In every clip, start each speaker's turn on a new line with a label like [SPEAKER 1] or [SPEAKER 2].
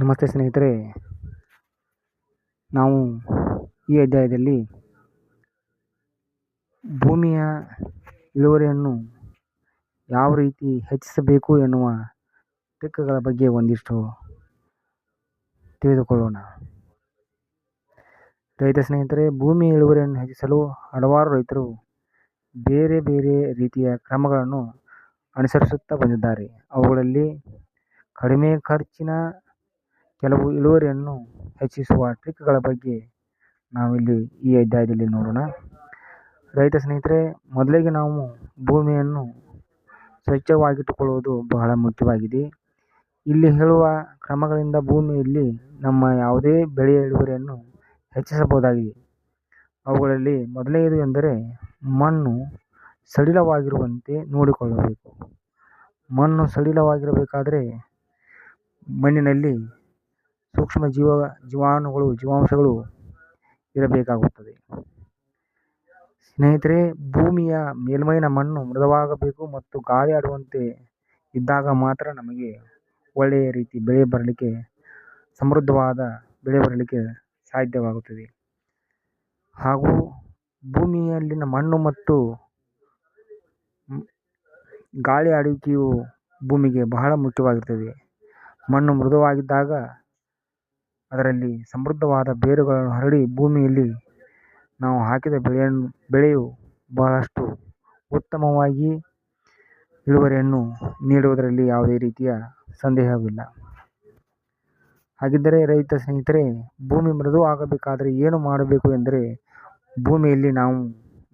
[SPEAKER 1] ನಮಸ್ತೆ ಸ್ನೇಹಿತರೆ. ನಾವು ಈ ಅಧ್ಯಾಯದಲ್ಲಿ ಭೂಮಿಯ ಇಳುವರಿಯನ್ನು ಯಾವ ರೀತಿ ಹೆಚ್ಚಿಸಬೇಕು ಎನ್ನುವ ಟ್ರಿಕ್ಗಳ ಬಗ್ಗೆ ಒಂದಿಷ್ಟು ತಿಳಿದುಕೊಳ್ಳೋಣ. ರೈತ ಸ್ನೇಹಿತರೆ, ಭೂಮಿಯ ಇಳುವರಿಯನ್ನು ಹೆಚ್ಚಿಸಲು ಹಲವಾರು ರೈತರು ಬೇರೆ ಬೇರೆ ರೀತಿಯ ಕ್ರಮಗಳನ್ನು ಅನುಸರಿಸುತ್ತಾ ಬಂದಿದ್ದಾರೆ. ಅವುಗಳಲ್ಲಿ ಕಡಿಮೆ ಖರ್ಚಿನ ಕೆಲವು ಇಳುವರಿಯನ್ನು ಹೆಚ್ಚಿಸುವ ಟ್ರಿಕ್ಗಳ ಬಗ್ಗೆ ನಾವಿಲ್ಲಿ ಈ ಅಧ್ಯಾಯದಲ್ಲಿ ನೋಡೋಣ. ರೈತ ಸ್ನೇಹಿತರೆ, ಮೊದಲಿಗೆ ನಾವು ಭೂಮಿಯನ್ನು ಸ್ವಚ್ಛವಾಗಿಟ್ಟುಕೊಳ್ಳುವುದು ಬಹಳ ಮುಖ್ಯವಾಗಿದೆ. ಇಲ್ಲಿ ಹೇಳುವ ಕ್ರಮಗಳಿಂದ ಭೂಮಿಯಲ್ಲಿ ನಮ್ಮ ಯಾವುದೇ ಬೆಳೆಯ ಇಳುವರಿಯನ್ನು ಹೆಚ್ಚಿಸಬಹುದಾಗಿದೆ. ಅವುಗಳಲ್ಲಿ ಮೊದಲನೆಯದು ಎಂದರೆ ಮಣ್ಣು ಸಡಿಲವಾಗಿರುವಂತೆ ನೋಡಿಕೊಳ್ಳಬೇಕು. ಮಣ್ಣು ಸಡಿಲವಾಗಿರಬೇಕಾದರೆ ಮಣ್ಣಿನಲ್ಲಿ ಸೂಕ್ಷ್ಮ ಜೀವ, ಜೀವಾಣುಗಳು, ಜೀವಾಂಶಗಳು ಇರಬೇಕಾಗುತ್ತದೆ. ಸ್ನೇಹಿತರೆ, ಭೂಮಿಯ ಮೇಲ್ಮೈನ ಮಣ್ಣು ಮೃದುವಾಗಬೇಕು ಮತ್ತು ಗಾಳಿ ಆಡುವಂತೆ ಇದ್ದಾಗ ಮಾತ್ರ ನಮಗೆ ಒಳ್ಳೆಯ ರೀತಿ ಬೆಳೆ ಬರಲಿಕ್ಕೆ, ಸಮೃದ್ಧವಾದ ಬೆಳೆ ಬರಲಿಕ್ಕೆ ಸಾಧ್ಯವಾಗುತ್ತದೆ. ಹಾಗೂ ಭೂಮಿಯಲ್ಲಿನ ಮಣ್ಣು ಮತ್ತು ಗಾಳಿ ಆಡುವಿಕೆಯು ಭೂಮಿಗೆ ಬಹಳ ಮುಖ್ಯವಾಗಿರ್ತದೆ ಮಣ್ಣು ಮೃದುವಾಗಿದ್ದಾಗ ಅದರಲ್ಲಿ ಸಮೃದ್ಧವಾದ ಬೇರುಗಳನ್ನು ಹರಡಿ ಭೂಮಿಯಲ್ಲಿ ನಾವು ಹಾಕಿದ ಬೆಳೆಯನ್ನು, ಬೆಳೆಯು ಬಹಳಷ್ಟು ಉತ್ತಮವಾಗಿ ಇಳುವರಿಯನ್ನು ನೀಡುವುದರಲ್ಲಿ ಯಾವುದೇ ರೀತಿಯ ಸಂದೇಹವಿಲ್ಲ. ಹಾಗಿದ್ದರೆ ರೈತ ಸ್ನೇಹಿತರೆ, ಭೂಮಿ ಮೃದು ಆಗಬೇಕಾದರೆ ಏನು ಮಾಡಬೇಕು ಎಂದರೆ, ಭೂಮಿಯಲ್ಲಿ ನಾವು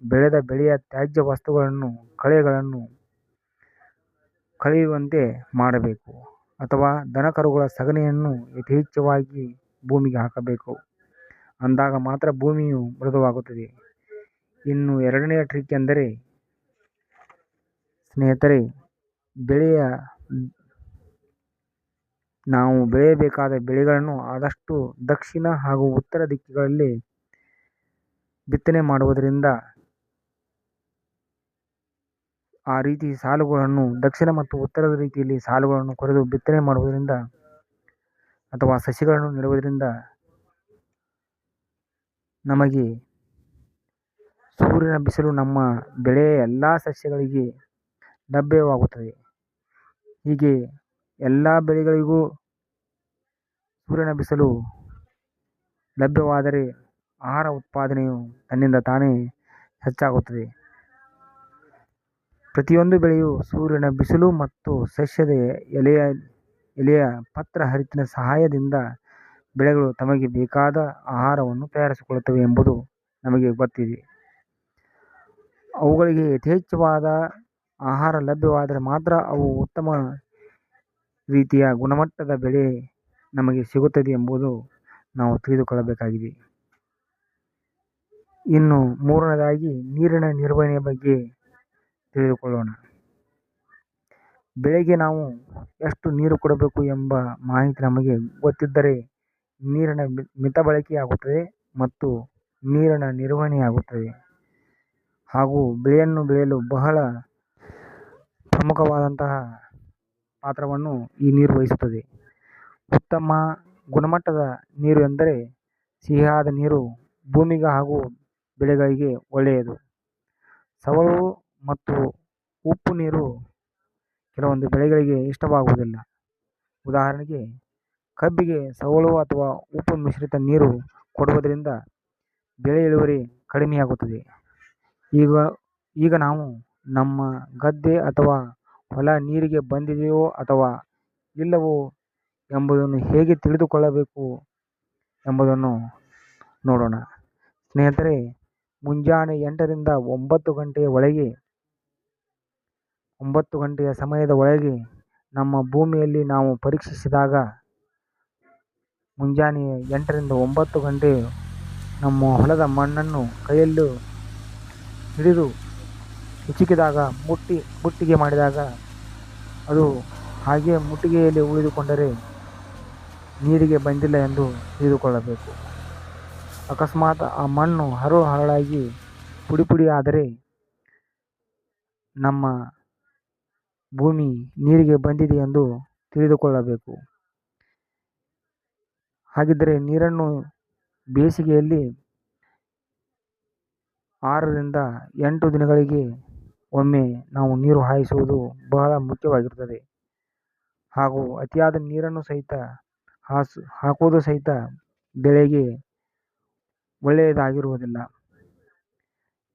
[SPEAKER 1] ಬೆಳೆದ ಬೆಳೆಯ ತ್ಯಾಜ್ಯ ವಸ್ತುಗಳನ್ನು, ಕಳೆಗಳನ್ನು ಕಳೆಯುವಂತೆ ಮಾಡಬೇಕು. ಅಥವಾ ದನಕರುಗಳ ಸಗಣಿಯನ್ನು ಯಥೇಚ್ಛವಾಗಿ ಭೂಮಿಗೆ ಹಾಕಬೇಕು. ಅಂದಾಗ ಮಾತ್ರ ಭೂಮಿಯು ಮೃದುವಾಗುತ್ತದೆ. ಇನ್ನು ಎರಡನೆಯ ಟ್ರಿಕ್ ಎಂದರೆ, ಸ್ನೇಹಿತರೆ, ಬೆಳೆಯ, ನಾವು ಬೆಳೆಯಬೇಕಾದ ಬೆಳೆಗಳನ್ನು ಆದಷ್ಟು ದಕ್ಷಿಣ ಹಾಗೂ ಉತ್ತರ ದಿಕ್ಕುಗಳಲ್ಲಿ ಬಿತ್ತನೆ ಮಾಡುವುದರಿಂದ ಆ ರೀತಿ ಸಾಲುಗಳನ್ನು ದಕ್ಷಿಣ ಮತ್ತು ಉತ್ತರದ ರೀತಿಯಲ್ಲಿ ಸಾಲುಗಳನ್ನು ಕೊರೆದು ಬಿತ್ತನೆ ಮಾಡುವುದರಿಂದ ಅಥವಾ ಸಸಿಗಳನ್ನು ನೆಡುವುದರಿಂದ ನಮಗೆ ಸೂರ್ಯನ ಬಿಸಿಲು ನಮ್ಮ ಬೆಳೆಯ ಎಲ್ಲ ಸಸ್ಯಗಳಿಗೆ ಲಭ್ಯವಾಗುತ್ತದೆ. ಹೀಗೆ ಎಲ್ಲ ಬೆಳೆಗಳಿಗೂ ಸೂರ್ಯನ ಬಿಸಿಲು ಲಭ್ಯವಾದರೆ ಆಹಾರ ಉತ್ಪಾದನೆಯು ತನ್ನಿಂದ ತಾನೇ ಹೆಚ್ಚಾಗುತ್ತದೆ. ಪ್ರತಿಯೊಂದು ಬೆಳೆಯು ಸೂರ್ಯನ ಬಿಸಿಲು ಮತ್ತು ಸಸ್ಯದ ಎಲೆಯ ಎಲೆಯ ಪತ್ರ ಹರಿತಿನ ಸಹಾಯದಿಂದ ಬೆಳೆಗಳು ತಮಗೆ ಬೇಕಾದ ಆಹಾರವನ್ನು ತಯಾರಿಸಿಕೊಳ್ಳುತ್ತವೆ ಎಂಬುದು ನಮಗೆ ಗೊತ್ತಿದೆ. ಅವುಗಳಿಗೆ ಯಥೇಚ್ಛವಾದ ಆಹಾರ ಲಭ್ಯವಾದರೆ ಮಾತ್ರ ಅವು ಉತ್ತಮ ರೀತಿಯ ಗುಣಮಟ್ಟದ ಬೆಳೆ ನಮಗೆ ಸಿಗುತ್ತದೆ ಎಂಬುದು ನಾವು ತಿಳಿದುಕೊಳ್ಳಬೇಕಾಗಿದೆ. ಇನ್ನು ಮೂರನೇದಾಗಿ ನೀರಿನ ನಿರ್ವಹಣೆಯ ಬಗ್ಗೆ ತಿಳಿದುಕೊಳ್ಳೋಣ. ಬೆಳೆಗೆ ನಾವು ಎಷ್ಟು ನೀರು ಕೊಡಬೇಕು ಎಂಬ ಮಾಹಿತಿ ನಮಗೆ ಗೊತ್ತಿದ್ದರೆ ನೀರಿನ ಮಿತ ಬಳಕೆಯಾಗುತ್ತದೆ ಮತ್ತು ನೀರಿನ ನಿರ್ವಹಣೆಯಾಗುತ್ತದೆ. ಹಾಗೂ ಬೆಳೆಯನ್ನು ಬೆಳೆಯಲು ಬಹಳ ಪ್ರಮುಖವಾದಂತಹ ಪಾತ್ರವನ್ನು ಈ ನೀರು ವಹಿಸುತ್ತದೆ. ಉತ್ತಮ ಗುಣಮಟ್ಟದ ನೀರು ಎಂದರೆ ಸಿಹಿಯಾದ ನೀರು ಭೂಮಿಗೆ ಹಾಗೂ ಬೆಳೆಗಳಿಗೆ ಒಳ್ಳೆಯದು. ಸವಳು ಮತ್ತು ಉಪ್ಪು ನೀರು ಕೆಲವೊಂದು ಬೆಳೆಗಳಿಗೆ ಇಷ್ಟವಾಗುವುದಿಲ್ಲ. ಉದಾಹರಣೆಗೆ, ಕಬ್ಬಿಗೆ ಸವಳು ಅಥವಾ ಉಪ್ಪು ಮಿಶ್ರಿತ ನೀರು ಕೊಡುವುದರಿಂದ ಬೆಳೆ ಇಳುವರಿ ಕಡಿಮೆಯಾಗುತ್ತದೆ. ಈಗ ಈಗ ನಾವು ನಮ್ಮ ಗದ್ದೆ ಅಥವಾ ಹೊಲ ನೀರಿಗೆ ಬಂದಿದೆಯೋ ಅಥವಾ ಇಲ್ಲವೋ ಎಂಬುದನ್ನು ಹೇಗೆ ತಿಳಿದುಕೊಳ್ಳಬೇಕು ಎಂಬುದನ್ನು ನೋಡೋಣ. ಸ್ನೇಹಿತರೆ, ಮುಂಜಾನೆ ಎಂಟರಿಂದ ಒಂಬತ್ತು ಗಂಟೆಯ ಒಳಗೆ ಒಂಬತ್ತು ಗಂಟೆಯ ಸಮಯದ ಒಳಗೆ ನಮ್ಮ ಭೂಮಿಯಲ್ಲಿ ನಾವು ಪರೀಕ್ಷಿಸಿದಾಗ ಮುಂಜಾನೆ ಎಂಟರಿಂದ ಒಂಬತ್ತು ಗಂಟೆ ನಮ್ಮ ಹೊಲದ ಮಣ್ಣನ್ನು ಕೈಯಲ್ಲೂ ಹಿಡಿದು ಹಿಚುಕಿದಾಗ ಮುಟ್ಟಿ, ಮುಟ್ಟಿಗೆ ಮಾಡಿದಾಗ ಅದು ಹಾಗೆ ಮುಟ್ಟಿಗೆಯಲ್ಲಿ ಉಳಿದುಕೊಂಡರೆ ನೀರಿಗೆ ಬಂದಿಲ್ಲ ಎಂದು ತಿಳಿದುಕೊಳ್ಳಬೇಕು. ಅಕಸ್ಮಾತ್ ಆ ಮಣ್ಣು ಹರಳು ಹರಳಾಗಿ ಪುಡಿ ಪುಡಿ ಆದರೆ ನಮ್ಮ ಭೂಮಿ ನೀರಿಗೆ ಬಂದಿದೆ ಎಂದು ತಿಳಿದುಕೊಳ್ಳಬೇಕು. ಹಾಗಿದ್ದರೆ ನೀರನ್ನು ಬೇಸಿಗೆಯಲ್ಲಿ ಆರರಿಂದ ಎಂಟು ದಿನಗಳಿಗೆ ಒಮ್ಮೆ ನಾವು ನೀರು ಹಾಯಿಸುವುದು ಬಹಳ ಮುಖ್ಯವಾಗಿರುತ್ತದೆ. ಹಾಗೂ ಅತಿಯಾದ ನೀರನ್ನು ಸಹಿತ ಹಾಸು, ಹಾಕುವುದು ಸಹಿತ ಬೆಳೆಗೆ ಒಳ್ಳೆಯದಾಗಿರುವುದಿಲ್ಲ.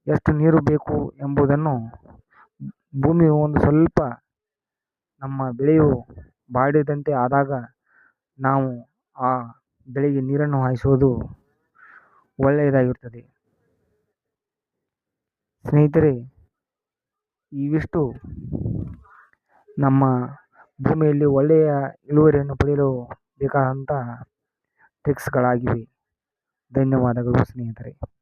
[SPEAKER 1] ಎಷ್ಟು ನೀರು ಬೇಕು ಎಂಬುದನ್ನು ಭೂಮಿಯು ಒಂದು ಸ್ವಲ್ಪ ನಮ್ಮ ಬೆಳೆಯು ಬಾಡಿದಂತೆ ಆದಾಗ ನಾವು ಆ ಬೆಳೆಗೆ ನೀರನ್ನು ಹಾಯಿಸುವುದು ಒಳ್ಳೆಯದಾಗಿರುತ್ತದೆ. ಸ್ನೇಹಿತರೆ, ಇವಿಷ್ಟು. ನಮ್ಮ ಭೂಮಿಯಲ್ಲಿ ಒಳ್ಳೆಯ ಇಳುವರಿಯನ್ನು ಪಡೆಯಲು ಬೇಕಾದಂತಹ ಟ್ರಿಕ್ಸ್ಗಳಾಗಿವೆ ಧನ್ಯವಾದಗಳು ಸ್ನೇಹಿತರೆ.